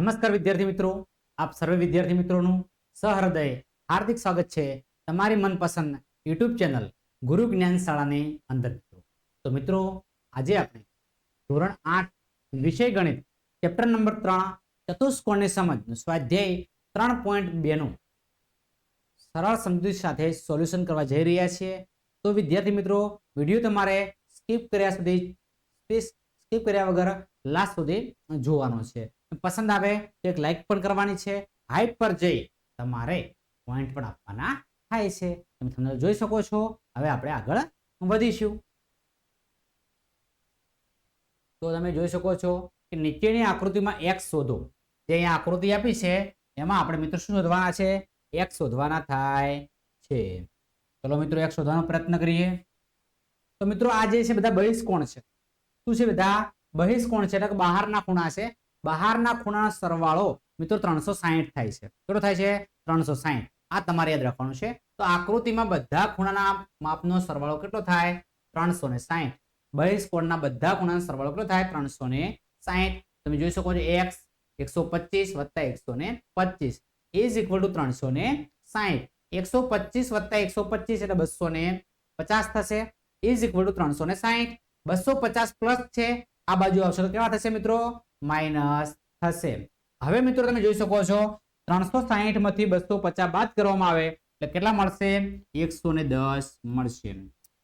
નમસ્કાર વિદ્યાર્થી મિત્રો. આપ સર્વે વિદ્યાર્થી મિત્રોનું સહૃદય હાર્દિક સ્વાગત છે તમારી મનપસંદ યુટ્યુબ ચેનલ ગુરુ જ્ઞાન શાળાની અંદર મિત્રો. તો મિત્રો, આજે આપણે ધોરણ આઠ વિષય ગણિત ચેપ્ટર નંબર ત્રણ ચતુષ્કોણની સમજ સ્વાધ્યાય ત્રણ પોઈન્ટ બેનું સરળ સમજૂતી સાથે સોલ્યુશન કરવા જઈ રહ્યા છીએ. તો વિદ્યાર્થી મિત્રો, વીડિયો તમારે સ્કીપ કર્યા સુધી સ્કીપ કર્યા વગર લાસ્ટ સુધી જોવાનો છે. પસંદ આવે તો એક લાઈક પણ કરવાની છે. હાઈપ પર જઈ તમારે પોઈન્ટ પણ આપવાના થાય છે. તમે તમને જોઈ શકો છો. હવે આપણે આગળ વધીશું. તો તમે જોઈ શકો છો કે નીચેની આકૃતિમાં એક્સ શોધો. જે અહીંયા આકૃતિ આપી છે, એમાં આપણે મિત્રો શું શોધવાના છે? એક્સ શોધવાના થાય છે. ચલો મિત્રો એક્સ શોધવાનો પ્રયત્ન કરીએ. તો મિત્રો આ જે છે બધા બહિષ્કોણ છે. શું છે બધા? બહિષ્કોણ છે, એટલે બહારના ખૂણા છે. બહારના ખૂણાનો સરવાળો મિત્રો ત્રણસો સાહીઠ થાય છે. કેટલો થાય છે? ત્રણસો સાહીઠ. આ તમારે યાદ રાખવાનું છે. તો આકૃતિમાં બધા ખૂણાના માપનો સરવાળો કેટલો થાય? ત્રણસો ને સાહીઠ. બહિષ્કોણના બધા ખૂણાનો સરવાળો કેટલો થાય? ત્રણસો ને સાહીઠ. તમે જોઈ શકો છો એક્સ, એકસો પચીસ વત્તા એકસો ને પચીસ. ઇઝ ઇક્વલ ટુ ત્રણસો ને સાહીઠ. એકસો પચીસ વત્તા એકસો પચીસ એટલે બસો ને પચાસ થશે. ઇઝ ઇક્વલ ટુ ત્રણસો ને સાહીઠ. બસો પચાસ પ્લસ છે. આ બાજુ આવશે તો કેવા થશે મિત્રો? માઇનસ થશે. હવે મિત્રો તમે જોઈ શકો છો, ત્રણસો સાહીઠમાંથી બસો પચાસ બાદ કરવામાં આવે, એટલે કેટલા મળશે? એકસો ને દસ મળશે.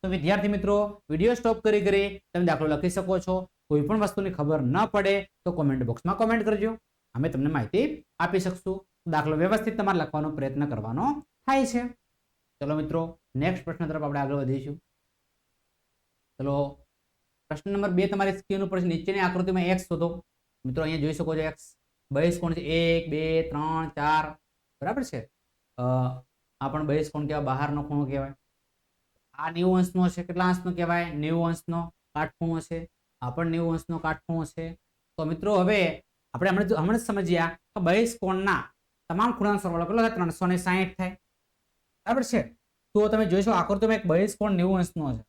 તો વિદ્યાર્થી મિત્રો, વીડિયો સ્ટોપ કરી કરી તમે દાખલો લખી શકો છો. કોઈ પણ વસ્તુની ખબર ન પડે તો કોમેન્ટ બોક્સમાં કોમેન્ટ કરજો. અમે તમને માહિતી આપી શકશું. દાખલો વ્યવસ્થિત તમારે લખવાનો પ્રયત્ન કરવાનો થાય છે. ચલો મિત્રો નેક્સ્ટ પ્રશ્ન તરફ આપણે આગળ વધીશું. ચલો, પ્રશ્ન નંબર બે તમારી સ્ક્રીન ઉપર નીચેની આકૃતિમાં એક્સ શોધો મિત્રો અહીંયા જોઈ શકો છો એક્સ બહિષ કોણ છે? એક, બે, ત્રણ, ચાર. બરાબર છે? આ પણ બહિષ કોણ કહેવાય? બહારનો ખૂણો કહેવાય. આ નેવું અંશનો છે કેટલા અંશનો કહેવાય? નેવું અંશનો કાટખૂણો છે આ પણ નેવું અંશનો કાટખૂણો છે તો મિત્રો હવે આપણે હમણાં હમણાં જ સમજ્યા કે બહિષ કોણના તમામ ખૂણાનો સરવાળો કેટલો થાય? ત્રણસો ને સાહીઠ થાય. બરાબર છે? તો તમે જોઈશો આકૃતિમાં એક બહિષ કોણ નેવું અંશનો છે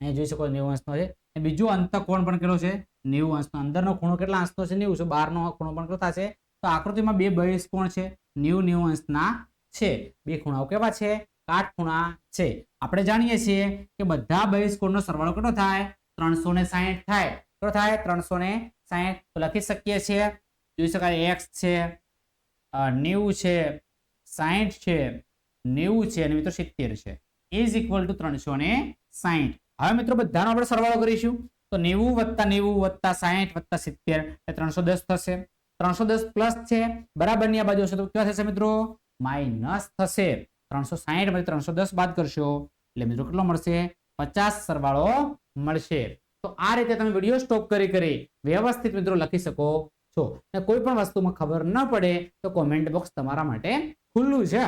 અહીંયા જોઈ શકો નેવું અંશનો છે. બીજો અંતકોણ પણ કેટલો છે? નેવું અંશનો. અંદરનો ખૂણો કેટલા અંશનો છે? નેવું. છે બહારનો ખૂણો પણ કેટલો થશે? તો આકૃતિમાં બે બહિષ્કોણ છે? નેવું નેવું અંશના છે. બે ખૂણાઓ કેવા છે? કાટખૂણા છે. આપણે જાણીએ છીએ કે બધા બહિષ્કોણનો સરવાળો કેટલો થાય? ત્રણસો ને સાહીઠ થાય. કેટલો થાય? ત્રણસો ને સાહીઠ. તો લખી શકીએ છીએ. જોઈ શકાય એક્સ છે નેવું છે, સાહીઠ છે, નેવું છે અને મિત્રો સિત્તેર છે. ઇઝ ઇક્વલ ટુ ત્રણસો ને સાહીઠ. હવે મિત્રો બધાનો આપણે સરવાળો કરીશું. તો નેવું વત્તા નેવું વત્તા સાહીઠ વત્તા સિત્તેર એ ત્રણસો દસ થશે. ત્રણસો દસ પ્લસ છે, બરાબરની આ બાજુ હશે, તો ક્યાં થશે મિત્રો? માઇનસ થશે. ત્રણસો સાહીઠમાંથી ત્રણસો દસ બાદ કરશો, એટલે મિત્રો કેટલો મળશે? પચાસ સરવાળો મળશે. તો આ રીતે તમે વીડિયો સ્ટોપ કરી કરી વ્યવસ્થિત મિત્રો લખી શકો છો. ને કોઈ પણ વસ્તુમાં ખબર ન પડે તો કોમેન્ટ બોક્સ તમારા માટે ખુલ્લું છે.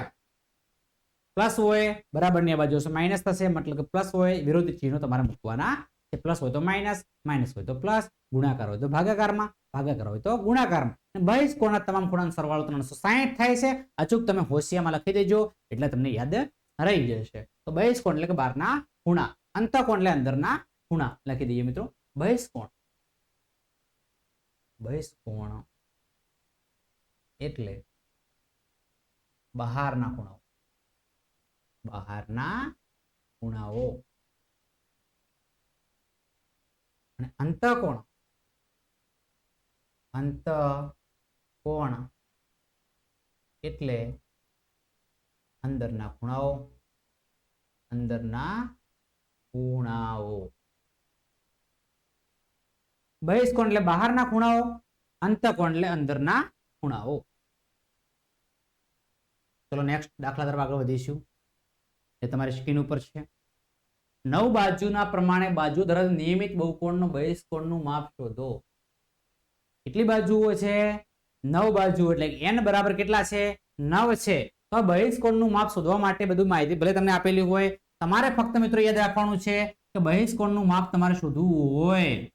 પ્લસ હોય, બરાબરની આ બાજુ માઇનસ થશે, મતલબ કે પ્લસ હોય વિરોધી ચિહ્નો તમારે મૂકવાના છે પ્લસ હોય તો માઇનસ માઇનસ હોય તો પ્લસ, ગુણાકાર હોય તો ભાગાકારમાં, ભાગાકાર હોય તો ગુણાકારમાં. બહિષ કોણના તમામ ખૂણાનો સરવાળો ત્રણસો સાહીઠ થાય છે. અચૂક તમે હોશિયામાં લખી દેજો, એટલે તમને યાદ રહી જશે. તો બહિષ કોણ એટલે કે બહારના ખૂણા અંતકોણ એટલે અંદરના ખૂણા લખી દઈએ મિત્રો. બહિષ કોણ? બહિષ કોણ? એટલે બહારના ખૂણાઓ. બહારના ખૂણાઓ. અને અંતકોણ. અંતકોણ એટલે અંદરના ખૂણાઓ અંદરના ખૂણાઓ. બહિષ્કોણ એટલે બહારના ખૂણાઓ, અંતકોણ એટલે અંદરના ખૂણાઓ. ચલો નેક્સ્ટ દાખલા તરફ આગળ વધીશું. એ તમારી સ્ક્રીન ઉપર છે. નવ બાજુના પ્રમાણે બાજુ ધરાવતા નિયમિત બહુકોણનો બહિષ્કોણનું માપ શોધો. કેટલી બાજુઓ છે? નવ બાજુ એટલે એન બરાબર કેટલા છે? નવ છે. તો બહિષ્કોણનું માપ શોધવા માટે બધું માહિતી ભલે તમને આપેલી હોય. તમારે ફક્ત મિત્રો યાદ રાખવાનું છે કે બહિષ્કોણનું માપ તમારે શોધવું હોય.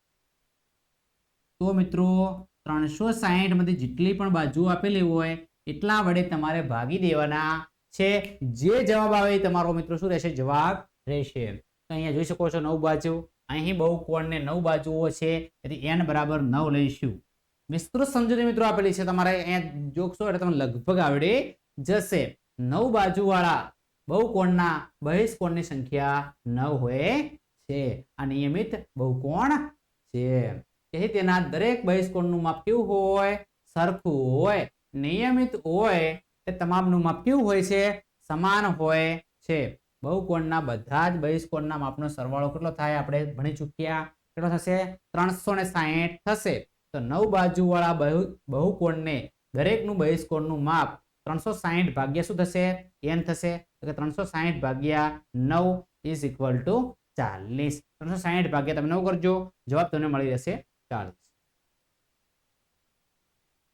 તો મિત્રો, ત્રણસો સાહીઠમાંથી જેટલી પણ બાજુ આપેલી હોય, એટલા વડે તમારે ભાગી દેવાના છે. જે જવાબ આવે તમારો મિત્રો શું રહેશે? જવાબ રહેશે. તો અહીંયા જોઈ શકો છો નવ બાજુ. અહીં બહુ કોણને નવ બાજુઓ છે, તેથી એન બરાબર નવ લઈશું. વિસ્તૃત સમજૂતી મિત્રો આપેલી છે, તમારે અહીંયા જોશો એટલે તમને લગભગ આવડી જશે. નવ બાજુવાળા બહુકોણના બહિષ્કોણની સંખ્યા નવ હોય છે. આ નિયમિત બહુકોણ છે. તેથી તેના દરેક બહિષ્કોણનું માપ કેવું હોય? સરખું હોય. નિયમિત હોય, તે તમામનું માપ કેવું હોય છે? સમાન હોય છે. બહુકોણના બધા જ બહિષ્કોણના માપનો સરવાળો કેટલો થાય? આપણે ભણી ચૂક્યા. કેટલો થશે? ત્રણસો ને સાહીઠ થશે. તો નવ બાજુવાળા બહુ, બહુકોણને દરેકનું બહિષ્કોણનું માપ ત્રણસો સાહીઠ ભાગ્યા શું થશે? એન થશે. તો કે ત્રણસો સાહીઠ ભાગ્યા નવ ઇઝ ઇક્વલ ટુ ચાલીસ. ત્રણસો સાહીઠ ભાગ્યા તમે નવ કરજો. જવાબ તમને મળી જશે ચાલીસ.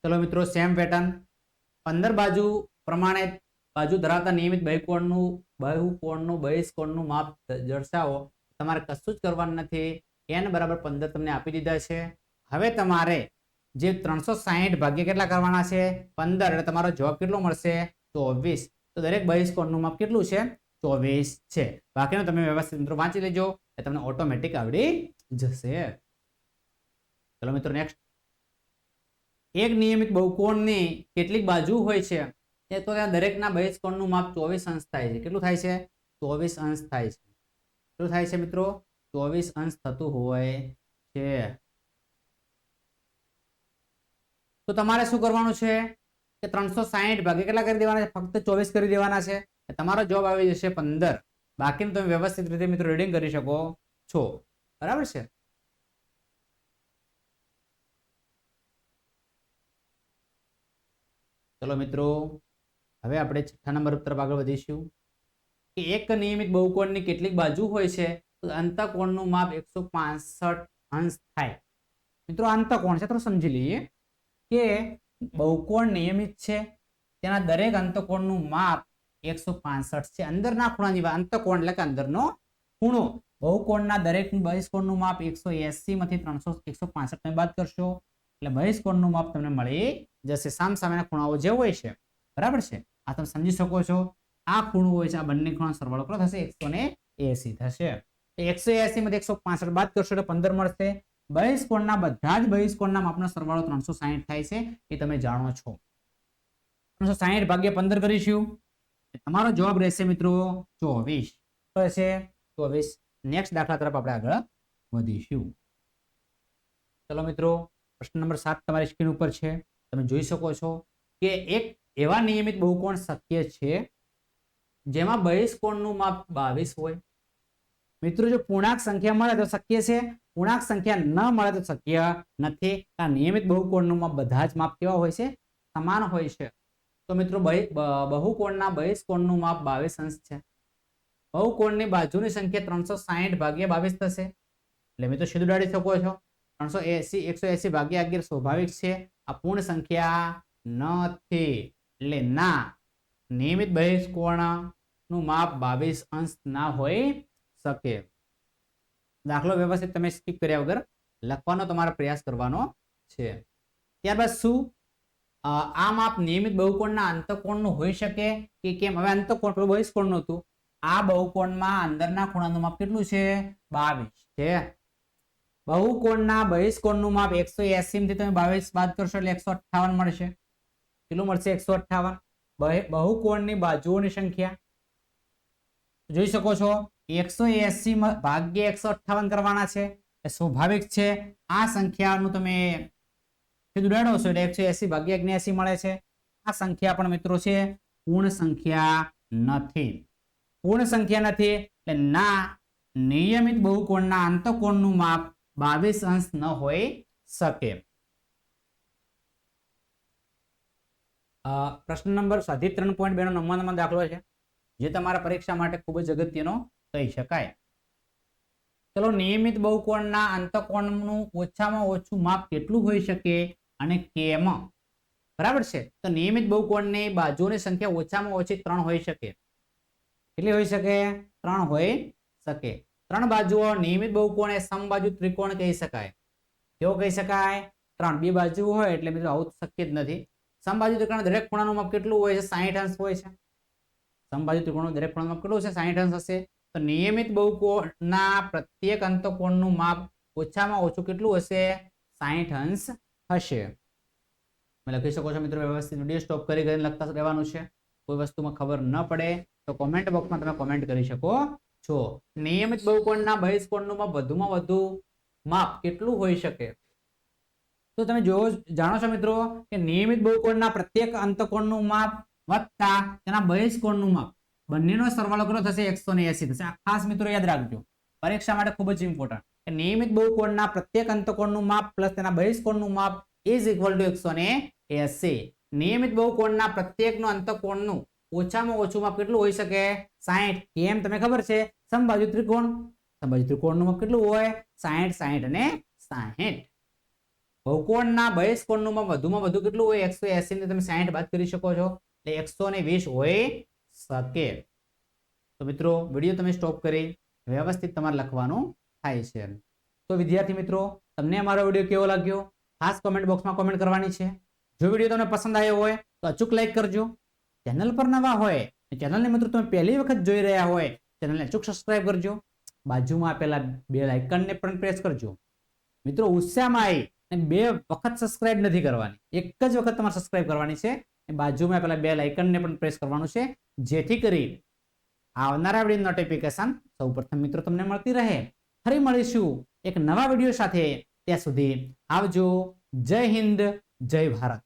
ચલો મિત્રો સેમ પેટર્ન પંદર બાજુ પ્રમાણે બાજુ ધરાવતા નિયમિત બહુકોણનું બહુકોણનું બહિષ્કોણનું માપ દર્શાવો. તમારે કશું જ કરવાનું નથી. એન બરાબર પંદર તમને આપી દીધા છે. હવે તમારે જે ત્રણસો સાહીઠ ભાગ્ય કેટલા કરવાના છે? પંદર. એટલે તમારો જવાબ કેટલો મળશે? ચોવીસ. તો દરેક બહિષ્કોણનું માપ કેટલું છે? ચોવીસ છે. બાકીનું તમે વ્યવસ્થિત મિત્રો વાંચી લેજો. એ તમને ઓટોમેટિક આવડી જશે. ચલો મિત્રો નેક્સ્ટ. એક નિયમિત બહુકોણની કેટલીક બાજુ હોય છે. એ તો ત્યાં દરેકના બહિષ્કોણનું માપ ચોવીસ અંશ થાય છે. કેટલું થાય છે? ચોવીસ અંશ થાય છે. કેટલું થાય છે મિત્રો? ચોવીસ અંશ થતું હોય છે. તો તમારે શું કરવાનું છે? કે ત્રણસો સાહીઠ ભાગે કેટલા કરી દેવાના છે? ફક્ત ચોવીસ કરી દેવાના છે. તમારો જવાબ આવી જશે પંદર. બાકીનું તમે વ્યવસ્થિત રીતે મિત્રો રીડિંગ કરી શકો છો. બરાબર છે? ચલો મિત્રો હવે આપણે છઠ્ઠા નંબર તરફ આગળ વધીશું. કે એક નિયમિત બહુકોણની કેટલીક બાજુ હોય છે, તો અંતકોણનું માપ એકસો પાસઠ અંશ થાય. મિત્રો અંતકોણ છે, થોડું સમજી લઈએ. કે બહુકોણ નિયમિત છે, તેના દરેક અંતકોણનું માપ એકસો પાસઠ છે. અંદરના ખૂણાની અંતકોણ એટલે કે અંદરનો ખૂણો. બહુકોણના દરેક બહિષ્કોણનું માપ એકસો એસીમાંથી ત્રણસો, એકસો પાસઠ તમે બાદ કરશો. એટલે બહિષ્કોણનું માપ તમને મળી જશે. સામ સામેના ખૂણાઓ જે હોય છે. બરાબર છે? આ તમે સમજી શકો છો. આ ખૂણો હોય છે, આ બંને ખૂણા સરવાળો કરો, થશે એકસો ને એસી, થશે. એકસો એસી માંથી એકસો પાસઠ બાદ કરશો એટલે પંદર મળશે. બહિષ્કોણના બધા જ બહિષ્કોણના માપનો સરવાળો ત્રણસો સાહીઠ થાય છે, એ તમે જાણો છો. ત્રણસો સાહીઠ ભાગ્યા પંદર કરીશું. તમારો જવાબ રહેશે મિત્રો ચોવીસ. રહેશે? ચોવીસ. નેક્સ્ટ દાખલા તરફ આપણે આગળ વધીશું. ચલો મિત્રો, પ્રશ્ન નંબર સાત તમારી સ્ક્રીન ઉપર છે. તમે જોઈ શકો છો કે એક એવા નિયમિત બહુકોણ શક્ય છે, જેમાં બહિષ્કોણનું માપ બાવીસ હોય. મિત્રો, જો પૂર્ણાંક સંખ્યા મળે તો શક્ય છે? પૂર્ણાંક સંખ્યા ન મળે તો શક્ય નથી. આ નિયમિત બહુકોણનું માપ બધા જ માપ કેવા હોય છે? સમાન હોય છે. તો મિત્રો બહુકોણના બહિષ્કોણનું માપ બાવીસ અંશ છે. બહુકોણની બાજુની સંખ્યા ત્રણસો સાહીઠ ભાગ્યા બાવીસ થશે. એટલે મિત્રો સીધું ડાળી શકો છો? ત્રણસો એસી, એકસો એસી ભાગ્યા અગિયાર સ્વાભાવિક છે. આ પૂર્ણ સંખ્યા નથી. એટલે ના, નિયમિત બહિષ્કોણનું માપ બાવીસ અંશ ના હોઈ શકે. દાખલો વ્યવસ્થિત તમે સ્કીપ કર્યા વગર લખવાનો તમારે પ્રયાસ કરવાનો છે. ત્યારબાદ શું? આ માપ નિયમિત બહુકોણના અંતકોણનું હોઈ શકે કે કેમ? હવે અંતકોણ બહિષ્કોણનું હતું. આ બહુકોણમાં અંદરના ખૂણાનું માપ કેટલું છે? બાવીસ છે. બહુકોણના બહિષ્કોણનું માપ એકસો એસી થી તમે બાવીસ બાદ કરશો એટલે એકસો અઠાવન મળશે. કેટલું મળશે એકસો અઠાવન બહુકોણની બાજુઓની સંખ્યા. જોઈ શકો છો, એકસો એસી ભાગ્ય એકસો અઠાવન કરવાના છે. એ સ્વાભાવિક છે. આ સંખ્યાનું તમે ઉડાડો છો એટલે એકસો એસી ભાગ્ય અગ્નેસી મળે છે. આ સંખ્યા પણ મિત્રો છે, પૂર્ણ સંખ્યા નથી. પૂર્ણ સંખ્યા નથી એટલે ના, નિયમિત બહુકોણના અંતકોણનું માપ બાવીસ અંશ ન હોઈ શકે. પ્રશ્ન નંબર સાધી ત્રણ પોઈન્ટ બે નો નંબર નંબર દાખલો છે. જે તમારા પરીક્ષા માટે ખૂબ જ અગત્યનો કહી શકાય. ચલો, નિયમિત બહુકોણના અંતકોણનું ઓછામાં ઓછું માપ કેટલું હોઈ શકે અને કેમ? બરાબર છે? તો નિયમિત બહુકોણની બાજુની સંખ્યા ઓછામાં ઓછી ત્રણ હોઈ શકે. કેટલી હોઈ શકે? ત્રણ હોઈ શકે. ત્રણ બાજુઓ નિયમિત બહુકોણ એ સમબાજુ ત્રિકોણ કહી શકાય. કેવો કહી શકાય? ત્રણ. બે બાજુ હોય એટલે મિત્રો આવું શક્ય જ નથી. સમબાજુ ત્રિકોણ દરેક ખૂણાનું માપ કેટલું હોય છે? સાહીઠ અંશ હોય છે. સમબાજુ ત્રિકોણનું દરેક ખૂણાનું માપ કેટલું છે? સાહીઠ અંશ હશે. તો નિયમિત બહુકોણના પ્રત્યેક અંતકોણનું માપ ઓછામાં ઓછું કેટલું હશે? સાહીઠ અંશ હશે. લખી શકો છો મિત્રો વ્યવસ્થિત વીડિયો સ્ટોપ કરી કરીને લખતા રહેવાનું છે. કોઈ વસ્તુમાં ખબર ન પડે તો કોમેન્ટ બોક્સમાં તમે કોમેન્ટ કરી શકો છો. નિયમિત બહુકોણના બહિષ્કોણનું માપ વધુમાં વધુ માપ કેટલું હોઈ શકે? તો તમે જો, જાણો છો મિત્રો કે નિયમિત બહુકોણના પ્રત્યેક અંતકોણનું માપ વત્તા તેના બહિષ્કોણનું માપ. બંનેનો સરવાળો કરો થશે? એકસો ને એસી થશે. ખાસ મિત્રો યાદ રાખજો. પરીક્ષા માટે ખૂબ જ ઇમ્પોર્ટન્ટ કે નિયમિત બહુકોણના પ્રત્યેક અંતકોણનું માપ પ્લસ તેના બહિષ્કોણનું માપ ઇઝ ઇક્વલ ટુ એકસો ને એસી. નિયમિત બહુકોણના પ્રત્યેકનું અંતકોણનું ઓછામાં ઓછું માપ કેટલું હોઈ શકે? સાહીઠ કેમ? તમે ખબર છે? સમબાજુ ત્રિકોણ. સમબાજુ ત્રિકોણનું માપ કેટલું હોય? સાહીઠ સાહીઠ અને સાહીઠ બહુકોણના બહિષ્કોણનું વધુમાં વધુ કેટલું હોય? એકસો એસી ને તમે સાહીઠ બાદ કરી શકો છો. એટલે એકસો ને વીસ હોઈ શકે. તો મિત્રો, વીડિયો તમે સ્ટોપ કરી. વ્યવસ્થિત તમારે લખવાનું થાય છે. તો વિદ્યાર્થી મિત્રો, તમને અમારો વીડિયો કેવો લાગ્યો? ખાસ કોમેન્ટ બોક્સમાં કોમેન્ટ કરવાની છે. જો વીડિયો તમને પસંદ આવ્યો હોય, તો અચૂક લાઈક કરજો. ચેનલ પર નવા હોય ચેનલને મિત્રો તમે પહેલી વખત જોઈ રહ્યા હોય, ચેનલને અચૂક સબસ્ક્રાઇબ કરજો. બાજુમાં આપેલા બે લાઇકનને પણ પ્રેસ કરજો. મિત્રો ઉત્સાહમાં આવી અને બે વખત સબસ્ક્રાઇબ નથી કરવાની. એક જ વખત તમારે સબસ્ક્રાઇબ કરવાની છે. બાજુમાં પેલા બે આઇકનને પણ પ્રેસ કરવાનું છે. જેથી કરી આવનારા વીડિયો નોટિફિકેશન સૌપ્રથમ મિત્રો તમને મળતી રહે. ફરી મળીશું એક નવા વીડિયો સાથે. ત્યાં સુધી આવજો. જય હિન્દ, જય ભારત.